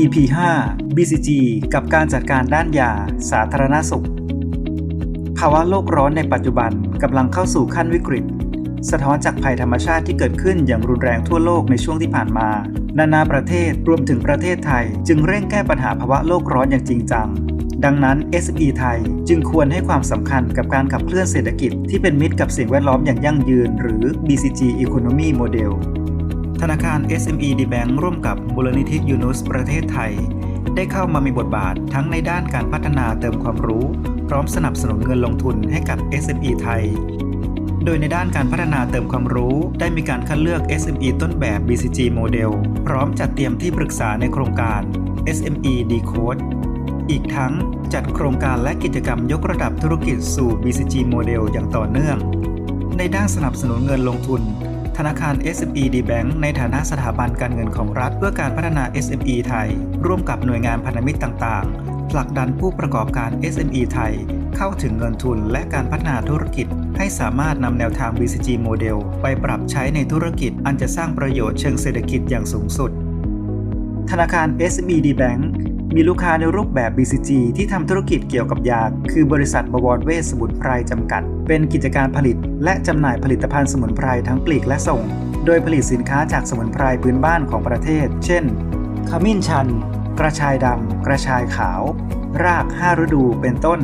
EP 5 BCG กับการจัดการด้านยา สาธารณสุข ภาวะโลกร้อนในปัจจุบันกำลังเข้าสู่ขั้นวิกฤต สะท้อนจากภัยธรรมชาติที่เกิดขึ้นอย่างรุนแรงทั่วโลกในช่วงที่ผ่านมา นานาประเทศรวมถึงประเทศไทย จึงเร่งแก้ปัญหาภาวะโลกร้อนอย่างจริงจัง ดังนั้น SME ไทยจึงควรให้ความสำคัญกับการขับเคลื่อนเศรษฐกิจที่เป็นมิตรกับสิ่งแวดล้อมอย่างยั่งยืน หรือ BCG Economy Model ธนาคาร SME D Bank ร่วมกับมูลนิธิยูนุสประเทศไทย ได้เข้ามามีบทบาททั้งในด้านการพัฒนาเติมความรู้ พร้อมสนับสนุนเงินลงทุนให้กับ SME ไทย โดยในด้านการพัฒนาเติมความรู้ได้มีการคัดเลือก SME ต้นแบบ BCG Model พร้อมจัดเตรียมที่ปรึกษาในโครงการ SME Decode อีกทั้งจัดโครงการและกิจกรรมยกระดับธุรกิจสู่ BCG Model อย่างต่อเนื่อง ในด้านสนับสนุนเงินลงทุน ธนาคาร SME D Bank ในฐานะสถาบันการเงินของรัฐ เพื่อการพัฒนา SME ไทย ร่วมกับหน่วยงานพันธมิตรต่างๆ ผลักดันผู้ประกอบการ SME ไทย เข้าถึงเงินทุนและการพัฒนาธุรกิจ ให้สามารถนำแนวทาง BCG Model ไปปรับใช้ในธุรกิจ อันจะสร้างประโยชน์เชิงเศรษฐกิจอย่างสูงสุด ธนาคาร SME D Bank มีลูกค้าในรูปแบบ BCG ที่ทำธุรกิจเกี่ยวกับยา คือบริษัทบวรเวชสมุนไพรจำกัด เป็นกิจการผลิต และจำหน่ายผลิตภัณฑ์สมุนไพรทั้งปลีกและส่ง โดยผลิตสินค้าจากสมุนไพรพื้นบ้านของประเทศ เช่น ขมิ้นชัน กระชายดำ กระชายขาว ราก5ฤดู เป็นต้น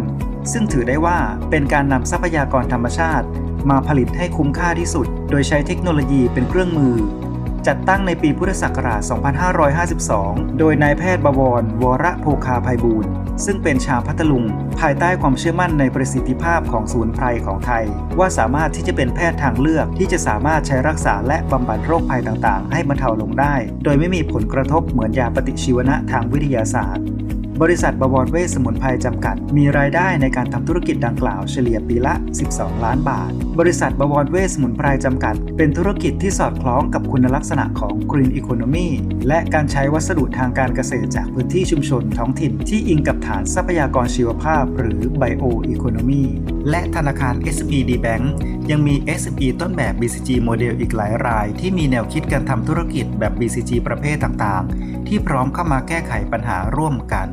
ซึ่งถือได้ว่าเป็นการนำทรัพยากรธรรมชาติ มาผลิตให้คุ้มค่าที่สุด โดยใช้เทคโนโลยีเป็นเครื่องมือ จัดตั้งในปีพุทธศักราช 2552 โดยนายแพทย์บวร วรโภคาภัยบูรณ์ ซึ่งเป็นชาวพัทลุง ภายใต้ความเชื่อมั่นในประสิทธิภาพของศูนย์ไพรของไทย ว่าสามารถที่จะเป็นแพทย์ทางเลือกที่จะสามารถใช้รักษาและบำบัดโรคภัยต่างๆ ให้บรรเทาลงได้ โดยไม่มีผลกระทบเหมือนยาปฏิชีวนะทางวิทยาศาสตร์ บริษัทบวรเวชสมุนไพรจำกัด มีรายได้ในการทำธุรกิจดังกล่าวเฉลี่ยปีละ 12 ล้านบาท บริษัทบวรเวชสมุนไพรจำกัด เป็นธุรกิจที่สอดคล้องกับคุณลักษณะของ Green Economy และการใช้วัสดุทางการเกษตรจากพื้นที่ชุมชนท้องถิ่นที่อิงกับฐานทรัพยากรชีวภาพ หรือ Bio Economy และธนาคาร SME D Bank ยังมี SME ต้นแบบ BCG Model อีกหลายราย ที่มีแนวคิดการทำธุรกิจแบบ BCG ประเภทต่างๆ ที่พร้อมเข้ามาแก้ไขปัญหาร่วมกัน